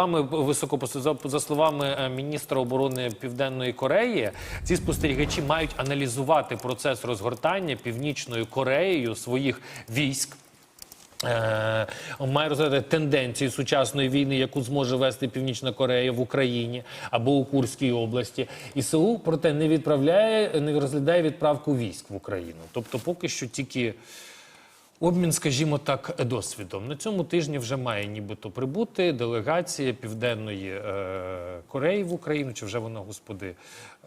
словами високопос- за, словами е, міністра оборони Південної Кореї, ці спостерігачі мають аналізувати процес розгортання Північною Кореєю своїх військ. Е, має розглядати тенденції сучасної війни, яку зможе вести Північна Корея в Україні або у Курській області. І Сеул проте не відправляє, не розглядає відправку військ в Україну. Тобто, поки що тільки обмін, скажімо так, досвідом. На цьому тижні вже має нібито прибути делегація Південної е, Кореї в Україну. Чи вже вона, господи,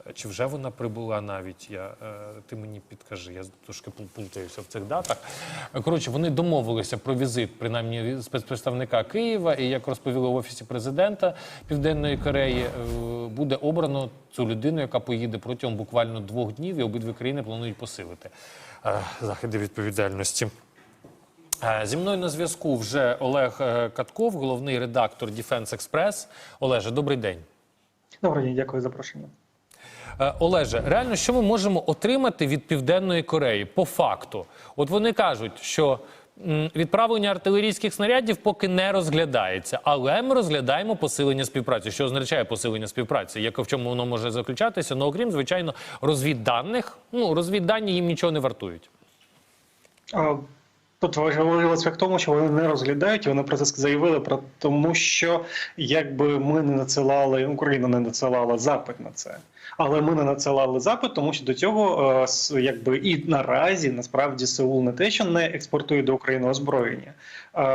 е, чи вже вона прибула навіть? Я, е, ти мені підкажи, я трошки пл- плутаюся в цих датах. Коротше, вони домовилися про візит, принаймні спецпредставника Києва. І як розповіли в офісі президента Південної Кореї, е, буде обрано цю людину, яка поїде протягом буквально двох днів, і обидві країни планують посилити е, заходи відповідальності. Е, Зі мною на зв'язку вже Олег е, Катков, головний редактор Defense Express. Олеже, добрий день. Добрий день, дякую за запрошення. Е, Олеже, реально, що ми можемо отримати від Південної Кореї по факту? От вони кажуть, що відправлення артилерійських снарядів поки не розглядається, але ми розглядаємо посилення співпраці. Що означає посилення співпраці? Як в чому воно може заключатися? Ну окрім звичайно, розвідданих. Ну розвіддані їм нічого не вартують. Тут аспект в тому, що вони не розглядають, і вони про це заявили про тому, що якби ми не надсилали, Україна не надсилала запит на це. Але ми не надсилали запит, тому що до цього е, якби і наразі насправді Сеул не те, що не експортує до України озброєння,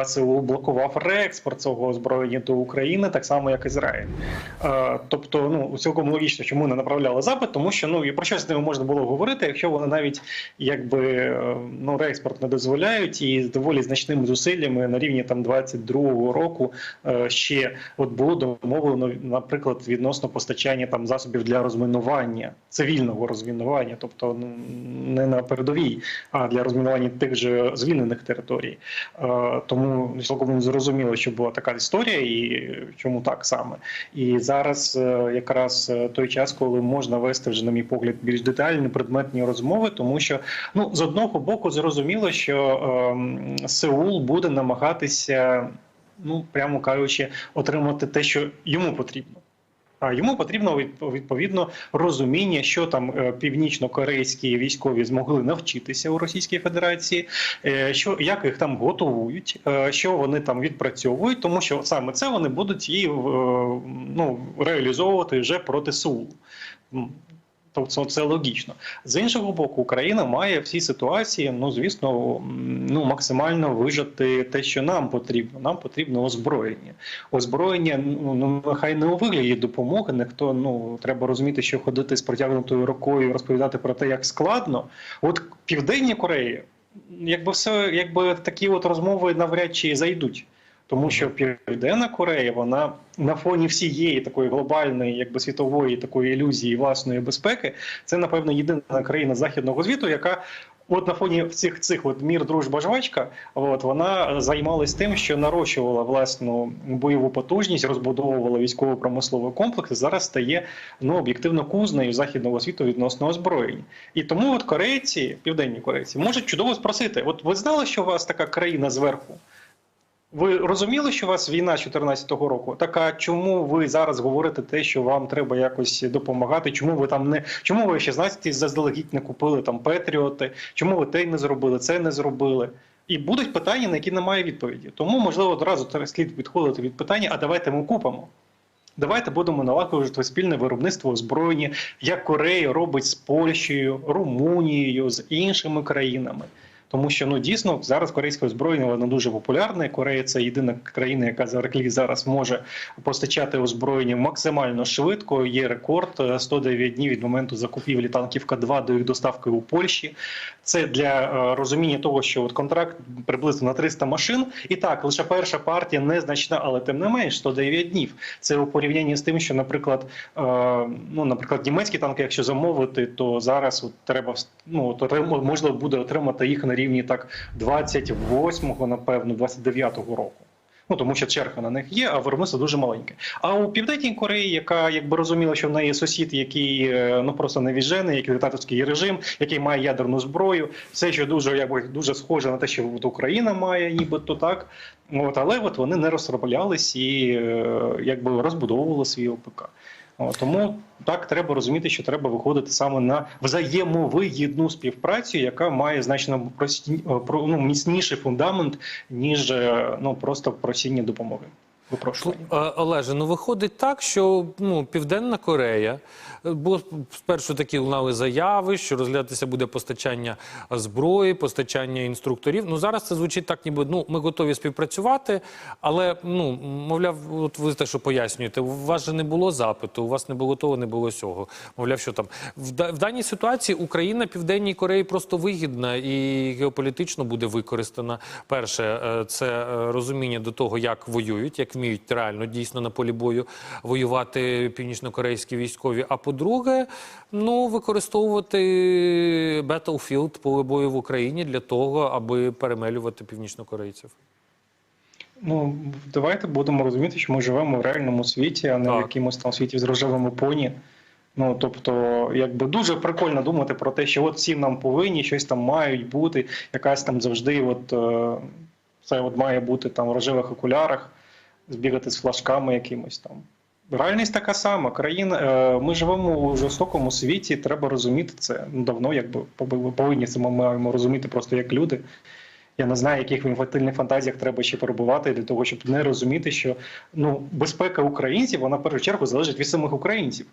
Сеул блокував реекспорт цього озброєння до України, так само як Ізраїль. Е, Тобто, ну цілком логічно, що ми не направляли запит, тому що ну і про що з ними можна було говорити, якщо вони навіть якби е, ну реекспорт не дозволяють, і з доволі значними зусиллями на рівні там 22-го року ще от було домовлено, наприклад, відносно постачання там засобів для розмінування цивільного розмінування, тобто ну, не на передовій, а для розмінування тих же звільнених територій. Е, Тому цілком зрозуміло, що була така історія, і чому так саме. І зараз е, якраз е, той час, коли можна вести вже, на мій погляд, більш детальні предметні розмови, тому що ну з одного боку зрозуміло, що ем, Сеул буде намагатися, ну прямо кажучи, отримати те, що йому потрібно. А йому потрібно відповідно розуміння, що там е, північно-корейські військові змогли навчитися у Російській Федерації, е, що як їх там готують, е, що вони там відпрацьовують, тому що саме це вони будуть е, ну, реалізовувати вже проти Сеулу. Тобто це логічно. З іншого боку, Україна має в цій ситуації, ну звісно, ну максимально вижати те, що нам потрібно. Нам потрібно озброєння. Озброєння ну ну, нехай не у вигляді допомоги. Ніхто ну треба розуміти, що ходити з протягнутою рукою, розповідати про те, як складно. От Південній Кореї, якби все, якби такі от розмови навряд чи зайдуть. Тому що Південна Корея, вона на фоні всієї такої глобальної, якби світової такої ілюзії власної безпеки, це напевно єдина країна західного світу, яка от на фоні цих цих от мір, дружба, жвачка, от вона займалась тим, що нарощувала власну бойову потужність, розбудовувала військово-промисловий комплекс. і Зараз стає ну об'єктивно кузнею західного світу відносно озброєнь. І тому от корейці, південні корейці, можуть чудово спросити: от ви знали, що у вас така країна зверху? Ви розуміли, що у вас війна 2014 року? Так а чому ви зараз говорите те, що вам треба якось допомагати? Чому ви там не чому ви в 16 заздалегідь не купили там Петріоти? Чому ви те не зробили, це не зробили? І будуть питання, на які немає відповіді. Тому можливо одразу слід відходити від питання. А давайте ми купимо. Давайте будемо налагоджувати спільне виробництво озброєння, як Корея робить з Польщею, Румунією, з іншими країнами. Тому що ну дійсно зараз корейське озброєння воно дуже популярне. Корея це єдина країна, яка зараз може постачати озброєння максимально швидко. Є рекорд е, 109 днів від моменту закупівлі танків К-2 до їх доставки у Польщі. Це для е, розуміння того, що от контракт приблизно на 300 машин. І так, лише перша партія незначна, але тим не менш 109 днів. Це у порівнянні з тим, що, наприклад, е, ну, наприклад, німецькі танки, якщо замовити, то зараз от треба ну, от, можливо буде отримати їх на рівні так 28-го, напевно, 29-го року. Ну тому що черга на них є, а виробництво дуже маленьке. А у південній Кореї, яка якби розуміла, що в неї сусід, який е, ну просто невіжений, який диктаторський режим, який має ядерну зброю, все що дуже якби дуже схоже на те, що от Україна має, нібито так. От але от вони не розроблялись і е, якби розбудовували свій ОПК. Тому так треба розуміти, що треба виходити саме на взаємовигідну співпрацю, яка має значно прості, ну, міцніший фундамент, ніж е, ну просто просіння допомоги. Випрошування. Е, Олеже, ну виходить так, що ну, Південна Корея, е, бо спершу такі лунали заяви, що розглядатися буде постачання зброї, постачання інструкторів. Ну зараз це звучить так, ніби ну ми готові співпрацювати, але ну мовляв, от ви те, що пояснюєте, у вас же не було запиту, у вас не було того, не було сього. Мовляв, що там в, в даній ситуації Україна Південній Кореї просто вигідна і геополітично буде використана. Перше, е, це е, розуміння до того, як воюють, як вміють реально дійсно на полі бою воювати північнокорейські військові. А по-друге, ну використовувати Battlefield, поле бою в Україні для того, аби перемелювати північнокорейців. Ну давайте будемо розуміти, що ми живемо в реальному світі, а не в якомусь там світі з рожевими поні. Ну тобто, якби дуже прикольно думати про те, що от всі нам повинні, щось там мають бути, якась там завжди, от е, це от має бути там в рожевих окулярах, збігати з флажками якимось там. Реальність така сама. Країна, е, ми живемо у жорстокому світі, треба розуміти це. Ну, давно якби повинні це ми маємо розуміти просто як люди. Я не знаю, яких в інфантильних фантазіях треба ще перебувати для того, щоб не розуміти, що ну безпека українців вона в першу чергу залежить від самих українців.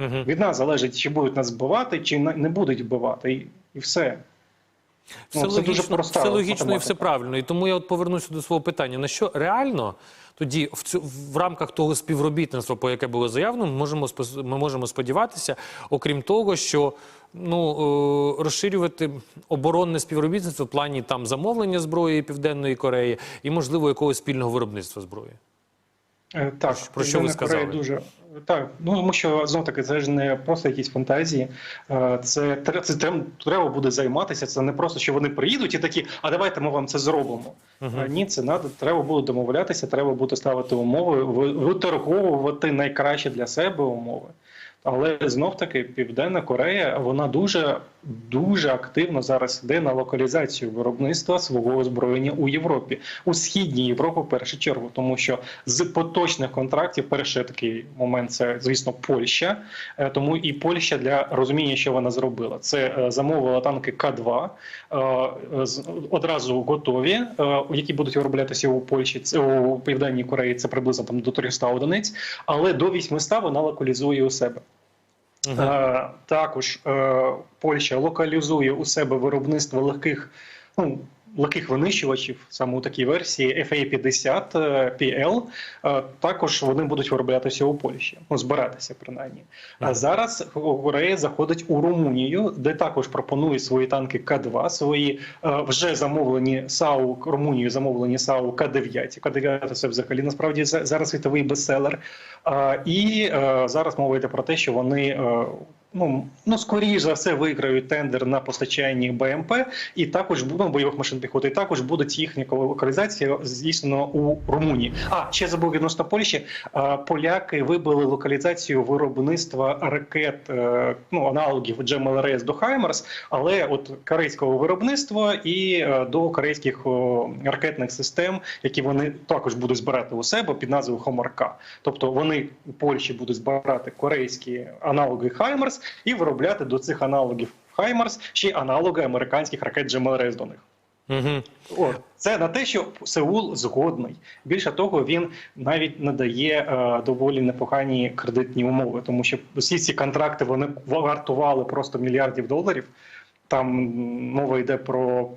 Угу. Від нас залежить, чи будуть нас вбивати, чи не будуть вбивати, і, і все. Все Ну, це дуже логічно, проста все логічно і все правильно. І тому я от повернуся до свого питання. На що реально тоді в цю в рамках того співробітництва, по яке було заявлено, ми можемо ми можемо сподіватися, окрім того, що ну е, розширювати оборонне співробітництво в плані там замовлення зброї Південної Кореї і можливо якогось спільного виробництва зброї. Е, Так, Про що ви Південна Корея? Дуже так. Ну тому що знов таки це ж не просто якісь фантазії. Е, Це це треба буде займатися. Це не просто що вони приїдуть і такі, а давайте ми вам це зробимо. Е, Ні, це надо. Треба буде домовлятися, треба буде ставити умови, ви- виторговувати найкраще для себе умови. Але знов таки Південна Корея вона дуже дуже активно зараз йде на локалізацію виробництва свого озброєння у Європі, у східній Європі в першу чергу, тому що з поточних контрактів перший такий момент це звісно Польща. Е, Тому і Польща для розуміння, що вона зробила, це е, замовила танки К2 е, одразу готові, які будуть вироблятися у Польщі. У Південній Кореї це приблизно там до 300 одиниць, але до 800 вона локалізує у себе. Е, Також е, Польща локалізує у себе виробництво легких, ну, легких винищувачів, саме у такій версії FA-50 е, PL. Е, Також вони будуть вироблятися у Польщі, ну, збиратися принаймні. А зараз Корея заходить у Румунію, де також пропонує свої танки К2, свої е, вже замовлені САУ Румунію, замовлені САУ К9. К9 це взагалі насправді зараз світовий бестселер. І зараз мова йде про те, що вони ну, ну скоріш за все виграють тендер на постачання БМП, і також ну, бойових машин піхоти. І також буде їхня локалізація здійснена у Румунії. А ще забув відносно Польщі. Поляки вибили локалізацію виробництва ракет, е, ну аналогів GMLRS до Хаймерс, але от корейського виробництва і е, до корейських ракетних систем, які вони також будуть збирати у себе під назвою Хомарка. Тобто вони у Польщі будуть збирати корейські аналоги Хаймерс і виробляти до цих аналогів Хаймарс ще й аналоги американських ракет GMLRS до них. Угу. О, це на те, що Сеул згодний. Більше того, він навіть надає е, доволі непогані кредитні умови, тому що всі ці контракти вони вартували просто мільярдів доларів. Там мова йде про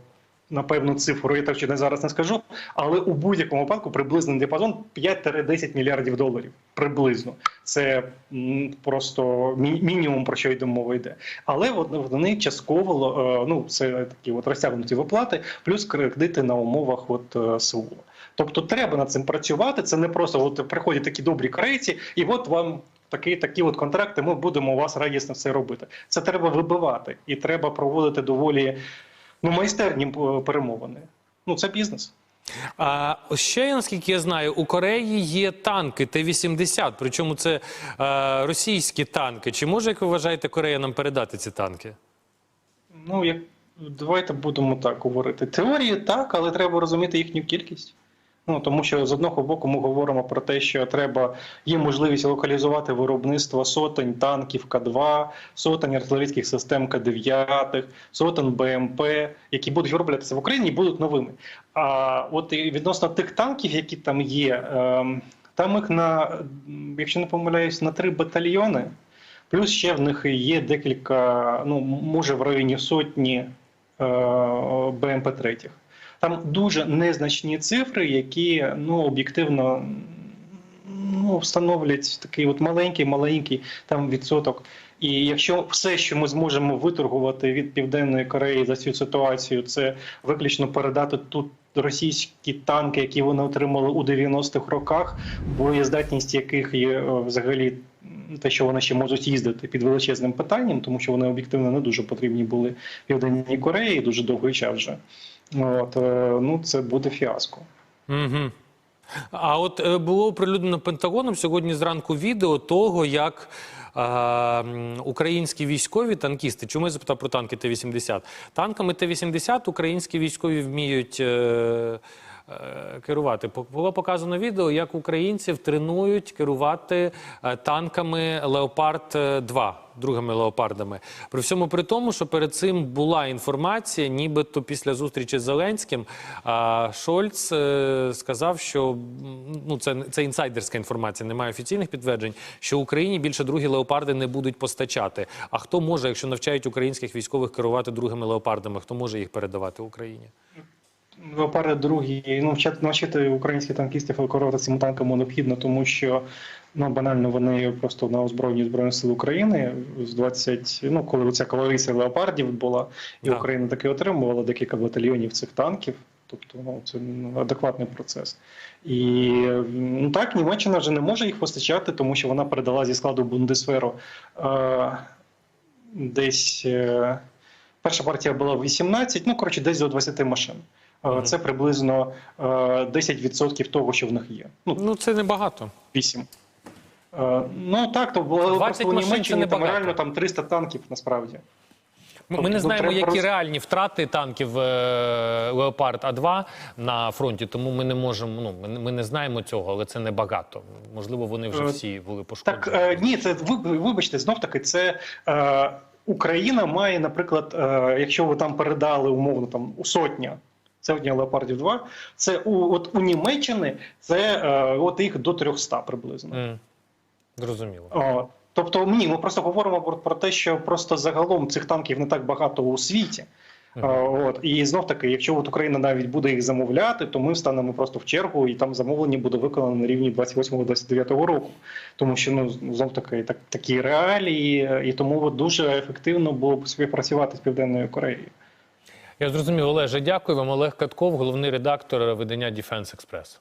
напевну цифру, я точно не зараз не скажу, але у будь-якому випадку приблизний діапазон 5-10 мільярдів доларів. Приблизно це просто мінімум про що йде мова йде. Але вони частково е, ну це такі от розтягнуті виплати, плюс кредити на умовах от е, Сеула. Тобто треба над цим працювати. Це не просто от приходять такі добрі корейці, і от вам. Такі такі от контракти, ми будемо у вас радісно все робити. Це треба вибивати, і треба проводити доволі ну майстерні е, перемовини. Ну це бізнес. А ще, наскільки я знаю, у Кореї є танки Т-80, причому це е, російські танки. Чи може, як ви вважаєте, Корея нам передати ці танки? Ну, як давайте будемо так говорити. Теорії так, але треба розуміти їхню кількість. Ну тому що з одного боку ми говоримо про те, що треба є можливість локалізувати виробництво сотень танків К2, сотень артилерійських систем К9, сотень БМП, які будуть вироблятися в Україні, будуть новими. А от відносно тих танків, які там є, ем, там їх на, якщо не помиляюсь, на три батальйони. Плюс ще в них є декілька, ну може в районі сотні е, БМП третіх. Там дуже незначні цифри, які ну об'єктивно ну, встановлять такий от маленький, маленький там відсоток. І якщо все, що ми зможемо виторгувати від Південної Кореї за цю ситуацію, це виключно передати тут російські танки, які вони отримали у 90-х роках, боєздатність яких є е, взагалі те, що вони ще можуть їздити під величезним питанням, тому що вони об'єктивно не дуже потрібні були Південній Кореї дуже довгий час вже. От, е, ну це буде фіаско. Угу. А от е, було оприлюднено Пентагоном сьогодні зранку відео того, як е, українські військові танкісти, чому я запитав про танки Т-80? Танками Т-80 українські військові вміють е, керувати. По- Було показано відео, як українців тренують керувати е, танками Леопард 2 другими леопардами. При всьому при тому, що перед цим була інформація, нібито після зустрічі з Зеленським Шольц е, сказав, що ну це, це інсайдерська інформація, немає офіційних підтверджень, що Україні більше другі леопарди не будуть постачати. А хто може, якщо навчають українських військових керувати другими леопардами, хто може їх передавати Україні? Леопарди другі, ну навчити українських танкістів керувати цими танками необхідно, тому що ну банально вони просто на озброєнні збройних сил України з 20, ну коли ця коаліція леопардів була, і Да. Україна таки отримувала декілька батальйонів цих танків. Тобто ну, це ну, адекватний процес. І ну так, Німеччина вже не може їх постачати, тому що вона передала зі складу Бундесверу е, десь е, перша партія була 18, ну коротше, десь до 20 машин. Е. Це приблизно е, 10% того, що в них є. Ну, Ну це небагато. 8. Е, Ну так, то було 20 просто Німеччині там реально там 300 танків насправді. Ми, Тобто, не знаємо, які роз- реальні втрати танків е, Леопард А2 на фронті, тому ми не можемо. Ну ми, не- ми не знаємо цього, але це небагато. Можливо, вони вже Е, всі були пошкоджені. Так е, ні, це ви- вибачте, знов таки, це е, Україна має, наприклад, е, якщо ви там передали умовно там у сотня. Сотня леопардів 2, це у от у Німеччини це е, от їх до 300 приблизно. М, Зрозуміло. О, тобто, ні, ми просто говоримо про, про те, що просто загалом цих танків не так багато у світі. Мгм. Е, От і знов таки, якщо от Україна навіть буде їх замовляти, то ми станемо просто в чергу, і там замовлення буде виконано на рівні 28-29 року. Тому що ну знов таки так такі реалії, і тому от дуже ефективно було б співпрацювати з південною Кореєю. Я зрозумів, Олеже, дякую вам. Олег Катков, головний редактор видання Defense Express.